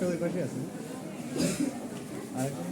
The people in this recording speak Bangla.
আরেকটা ওই পাশে আছে। আরেকটা